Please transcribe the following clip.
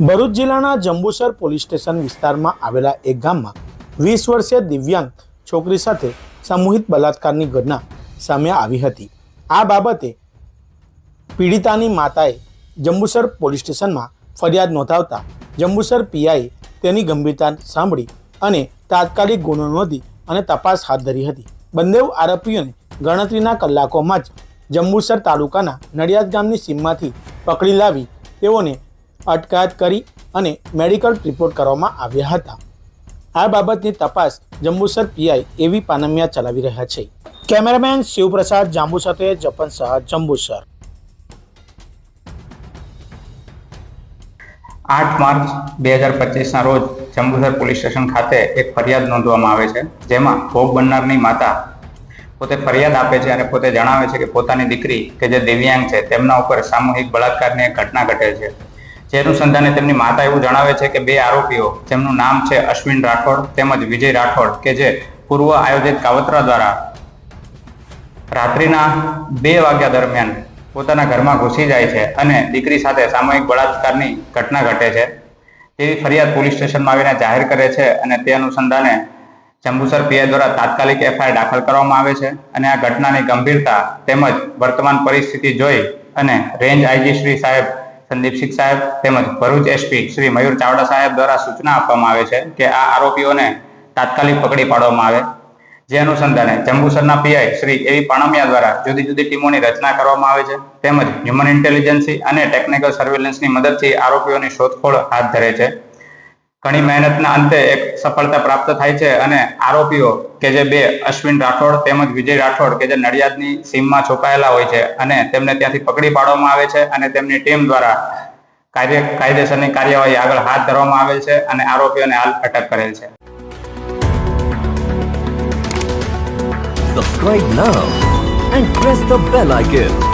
ભરૂચ જિલ્લાના Jambusar police station વિસ્તારમાં આવેલા એક ગામમાં વીસ વર્ષીય દિવ્યાંગ છોકરી સાથે સામૂહિક બલાત્કારની ઘટના સામે આવી હતી. આ બાબતે પીડિતાની માતાએ જંબુસર પોલીસ સ્ટેશનમાં ફરિયાદ નોંધાવતા જંબુસર પીઆઈએ તેની ગંભીરતા સાંભળી અને તાત્કાલિક ગુનો નોંધી અને તપાસ હાથ ધરી હતી. બંને આરોપીઓને ગણતરીના કલાકોમાં જ જંબુસર તાલુકાના નડિયાદ ગામની સીમમાંથી પકડી લાવી તેઓને અટકાયત કરી અને મેડિકલ રિપોર્ટ કરવામાં આવ્યા હતા. આ બાબતની તપાસ જંબુસર પીઆઈ એવી પાનમિયા ચલાવી રહ્યા છે. કેમેરામેન શિવપ્રસાદ જાંબુ સાથે જપન શાહ, જંબુસર. આઠ માર્ચ બે હજાર પચીસના રોજ જંબુસર પોલીસ સ્ટેશન ખાતે એક ફરિયાદ નોંધવામાં આવે છે, જેમાં ભોગ બનનારની માતા પોતે ફરિયાદ આપે છે અને પોતે જણાવે છે કે પોતાની દીકરી કે જે દિવ્યાંગ છે, તેમના ઉપર સામૂહિક બળાત્કારની ઘટના ઘટે છે. જે તેમની માતા એવું જણાવે છે કે બે આરોપીઓ, જેમનું નામ છે અશ્વિન રાઠોડ તેમજ વિજય રાઠોડ, કે જે પૂર્વ આયોજિત કાવતરા દ્વારા રાત્રિના બે વાગ્યા દરમિયાન પોતાના ઘરમાં ઘૂસી જાય છે અને દીકરી સાથે સામૂહિક બળાત્કારની ઘટના ઘટે છે. તેવી ફરિયાદ પોલીસ સ્ટેશનમાં આવીને જાહેર કરે છે અને તે અનુસંધાને જંબુસર પીઆઈ દ્વારા તાત્કાલિક એફઆઈઆર દાખલ કરવામાં આવે છે અને આ ઘટનાની ગંભીરતા તેમજ વર્તમાન પરિસ્થિતિ જોઈ અને રેન્જ આઈજી શ્રી સાહેબ સંદીપસિંહ સાહેબ તેમજ ભરૂચ એસપી શ્રી મયુર ચાવડા સાહેબ દ્વારા સૂચના આપવામાં આવે છે કે આ આરોપીઓને તાત્કાલિક પકડી પાડવામાં આવે. જે અનુસંધાને જંબુસરના પીઆઈ શ્રી એવી પાણમિયા દ્વારા જુદી જુદી ટીમોની રચના કરવામાં આવે છે, તેમજ હ્યુમન ઇન્ટેલિજન્સી અને ટેકનિકલ સર્વેલન્સની મદદથી આરોપીઓની શોધખોળ હાથ ધરે છે. ઘણી મહેનતના અંતે એક સફળતા પ્રાપ્ત થાય છે અને આરોપીઓ કે જે બે અશ્વિન રાઠોડ તેમજ વિજય રાઠોડ કે જે નડિયાદની સીમમાં છુપાયેલા હોય છે અને તેમને ત્યાંથી પકડી પાડવામાં આવે છે અને તેમની ટીમ દ્વારા કાર્ય, કાયદેસરની કાર્યવાહી આગળ હાથ ધરવામાં આવેલ છે અને આરોપીઓને હાલ અટક કરેલ છે Subscribe now and press the bell icon.